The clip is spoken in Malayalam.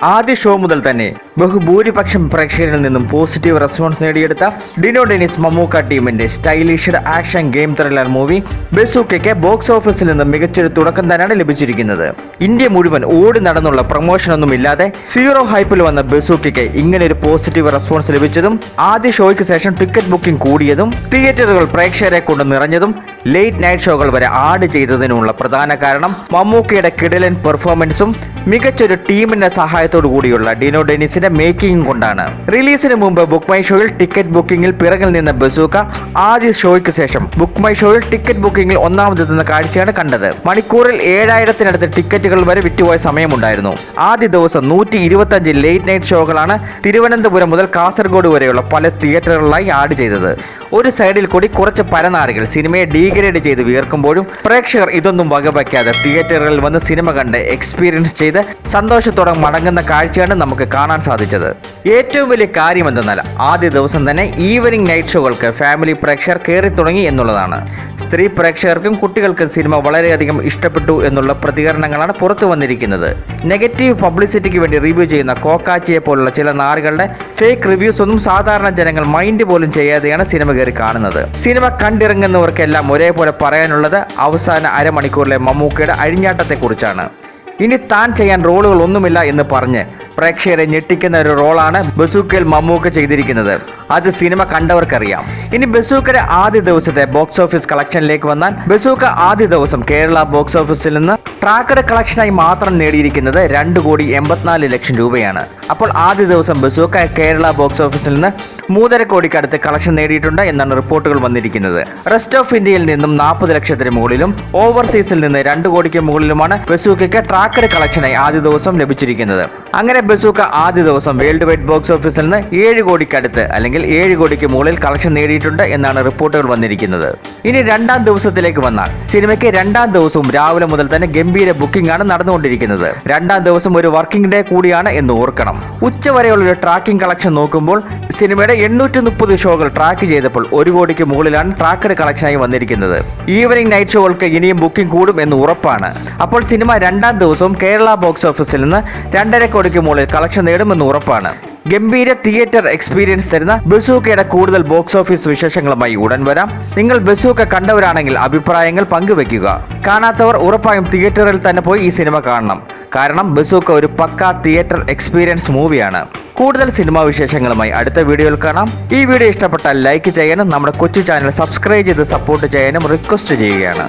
ആദ്യ ഷോ മുതൽ തന്നെ ബഹുഭൂരിപക്ഷം പ്രേക്ഷകരിൽ നിന്നും പോസിറ്റീവ് റെസ്പോൺസ് നേടിയെടുത്ത ഡിനോ ഡെനിസ് മമ്മൂക്ക ടീമിന്റെ stylish action game thriller movie ബെസൂക്കയ്ക്ക് box ഓഫീസിൽ നിന്നും മികച്ചൊരു തുടക്കം തന്നെയാണ് ലഭിച്ചിരിക്കുന്നത്. ഇന്ത്യ മുഴുവൻ ഓടി നടന്നുള്ള പ്രൊമോഷൻ ഒന്നും ഇല്ലാതെ സീറോ ഹൈപ്പിൽ വന്ന ബെസൂക്കയ്ക്ക് ഇങ്ങനെ ഒരു പോസിറ്റീവ് റെസ്പോൺസ് ലഭിച്ചതും ആദ്യ ഷോയ്ക്ക് ശേഷം ടിക്കറ്റ് ബുക്കിംഗ് കൂടിയതും തിയേറ്ററുകൾ പ്രേക്ഷകരെ കൊണ്ട് നിറഞ്ഞതും ലേറ്റ് നൈറ്റ് ഷോകൾ വരെ ആഡ് ചെയ്തതിനുള്ള പ്രധാന കാരണം മമ്മൂക്കയുടെ കിടലൻ പെർഫോമൻസും മികച്ചൊരു ടീമിന്റെ സഹായത്തോടു കൂടിയുള്ള ഡിനോ ഡെനിസിന്റെ മേക്കിംഗ് കൊണ്ടാണ്. റിലീസിന് മുമ്പ് ബുക്ക് മൈ ഷോയിൽ ടിക്കറ്റ് ബുക്കിംഗിൽ പിറകിൽ നിന്ന ബസൂക്ക ആദ്യ ഷോയ്ക്ക് ശേഷം ബുക്ക് മൈ ഷോയിൽ ടിക്കറ്റ് ബുക്കിംഗിൽ ഒന്നാമതെത്തുന്ന കാഴ്ചയാണ് കണ്ടത്. മണിക്കൂറിൽ ഏഴായിരത്തിനടുത്ത് ടിക്കറ്റുകൾ വരെ വിറ്റുപോയ സമയമുണ്ടായിരുന്നു. ആദ്യ ദിവസം നൂറ്റി ഇരുപത്തഞ്ച് ലേറ്റ് നൈറ്റ് ഷോകളാണ് തിരുവനന്തപുരം മുതൽ കാസർഗോഡ് വരെയുള്ള പല തിയേറ്ററുകളിലായി ആഡ് ചെയ്തത്. ഒരു സൈഡിൽ കൂടി കുറച്ച് പരനാറികൾ സിനിമയെ ഡീഗ്രേഡ് ചെയ്ത് വീർക്കുമ്പോഴും പ്രേക്ഷകർ ഇതൊന്നും വകവയ്ക്കാതെ തിയേറ്ററുകളിൽ വന്ന് സിനിമ കണ്ട് എക്സ്പീരിയൻസ് ചെയ്ത് സന്തോഷത്തോടെ മടങ്ങുന്ന കാഴ്ചയാണ് നമുക്ക് കാണാൻ സാധിച്ചത്. ഏറ്റവും വലിയ കാര്യം എന്തെന്നാൽ ആദ്യ ദിവസം തന്നെ ഈവനിങ് നൈറ്റ് ഷോകൾക്ക് ഫാമിലി പ്രേക്ഷകർ കയറി തുടങ്ങി എന്നുള്ളതാണ്. സ്ത്രീ പ്രേക്ഷകർക്കും കുട്ടികൾക്കും സിനിമ വളരെയധികം ഇഷ്ടപ്പെട്ടു എന്നുള്ള പ്രതികരണങ്ങളാണ് പുറത്തു വന്നിരിക്കുന്നത്. നെഗറ്റീവ് പബ്ലിസിറ്റിക്ക് വേണ്ടി റിവ്യൂ ചെയ്യുന്ന കോക്കാച്ചിയെ പോലുള്ള ചില നാറുകളുടെ ഫേക്ക് റിവ്യൂസ് ഒന്നും സാധാരണ ജനങ്ങൾ മൈൻഡ് പോലും ചെയ്യാതെയാണ് സിനിമ കയറി കാണുന്നത്. സിനിമ കണ്ടിറങ്ങുന്നവർക്കെല്ലാം ഒരേപോലെ പറയാനുള്ളത് അവസാന അരമണിക്കൂറിലെ മമ്മൂക്കയുടെ അഴിഞ്ഞാട്ടത്തെക്കുറിച്ചാണ്. ഇനി താൻ ചെയ്യാൻ റോളുകൾ ഒന്നുമില്ല എന്ന് പറഞ്ഞ് പ്രേക്ഷകരെ ഞെട്ടിക്കുന്ന ഒരു റോളാണ് ബസൂക്കയിൽ മമ്മൂക്ക ചെയ്തിരിക്കുന്നത്. അത് സിനിമ കണ്ടവർക്കറിയാം. ഇനി ബസൂക്കര ആദ്യ ദിവസത്തെ ബോക്സ് ഓഫീസ് കളക്ഷനിലേക്ക് വന്നാൽ ബസൂക്ക ആദ്യ ദിവസം കേരള ബോക്സ് ഓഫീസിൽ നിന്ന് ട്രാക്കഡ് കളക്ഷനായി മാത്രം നേടിയിരിക്കുന്നത് രണ്ട് കോടി എൺപത്തിനാല് ലക്ഷം രൂപയാണ്. അപ്പോൾ ആദ്യ ദിവസം ബസൂക്ക കേരള ബോക്സ് ഓഫീസിൽ നിന്ന് മൂന്നര കോടിക്കടുത്ത് കളക്ഷൻ നേടിയിട്ടുണ്ട് എന്നാണ് റിപ്പോർട്ടുകൾ വന്നിരിക്കുന്നത്. റെസ്റ്റ് ഓഫ് ഇന്ത്യയിൽ നിന്നും നാൽപ്പത് ലക്ഷത്തിന് മുകളിലും ഓവർസീസിൽ നിന്ന് രണ്ട് കോടിക്ക് മുകളിലുമാണ് ബസൂക്കയ്ക്ക് ട്രാക്കഡ് കളക്ഷനായി ആദ്യ ദിവസം ലഭിച്ചിരിക്കുന്നത്. അങ്ങനെ ബസൂക്ക ആദ്യ ദിവസം വേൾഡ് വൈഡ് ബോക്സ് ഓഫീസിൽ നിന്ന് ഏഴ് കോടിക്കടുത്ത് അല്ലെങ്കിൽ ഏഴ് കോടിക്ക് മുകളിൽ കളക്ഷൻ നേടിയിട്ടുണ്ട് എന്നാണ് റിപ്പോർട്ടുകൾ വന്നിരിക്കുന്നത്. ഇനി രണ്ടാം ദിവസത്തിലേക്ക് വന്നാൽ സിനിമയ്ക്ക് രണ്ടാം ദിവസവും രാവിലെ മുതൽ തന്നെ ഗംഭീര ബുക്കിംഗ് ആണ് നടന്നുകൊണ്ടിരിക്കുന്നത്. രണ്ടാം ദിവസം ഒരു വർക്കിംഗ് ഡേ കൂടിയാണ് എന്ന് ഓർക്കണം. ഉച്ചവരെയുള്ള ഒരു ട്രാക്കിംഗ് കളക്ഷൻ നോക്കുമ്പോൾ സിനിമയുടെ എണ്ണൂറ്റി മുപ്പത് ഷോകൾ ട്രാക്ക് ചെയ്തപ്പോൾ ഒരു കോടിക്ക് മുകളിലാണ് ട്രാക്കഡ് കളക്ഷനായി വന്നിരിക്കുന്നത്. ഈവനിംഗ് നൈറ്റ് ഷോകൾക്ക് ഇനിയും ബുക്കിംഗ് കൂടും എന്ന് ഉറപ്പാണ്. അപ്പോൾ സിനിമ രണ്ടാം ദിവസവും കേരള ബോക്സ് ഓഫീസിൽ നിന്ന് രണ്ടര കോടിക്ക് മുകളിൽ കളക്ഷൻ നേടുമെന്ന് ഉറപ്പാണ്. ഗംഭീര തിയേറ്റർ എക്സ്പീരിയൻസ് തരുന്ന ബസൂക്കയുടെ കൂടുതൽ ബോക്സ് ഓഫീസ് വിശേഷങ്ങളുമായി ഉടൻ വരാം. നിങ്ങൾ ബസൂക്ക കണ്ടവരാണെങ്കിൽ അഭിപ്രായങ്ങൾ പങ്കുവെക്കുക കാണാത്തവർ ഉറപ്പായും തിയേറ്ററിൽ തന്നെ പോയി ഈ സിനിമ കാണണം. കാരണം ബസൂക്ക ഒരു പക്ക തിയേറ്റർ എക്സ്പീരിയൻസ് മൂവിയാണ്. കൂടുതൽ സിനിമാ വിശേഷങ്ങളുമായി അടുത്ത വീഡിയോയിൽ കാണാം. ഈ വീഡിയോ ഇഷ്ടപ്പെട്ടാൽ ലൈക്ക് ചെയ്യാനും നമ്മുടെ കൊച്ചു ചാനൽ സബ്സ്ക്രൈബ് ചെയ്ത് സപ്പോർട്ട് ചെയ്യാനും റിക്വസ്റ്റ് ചെയ്യുകയാണ്.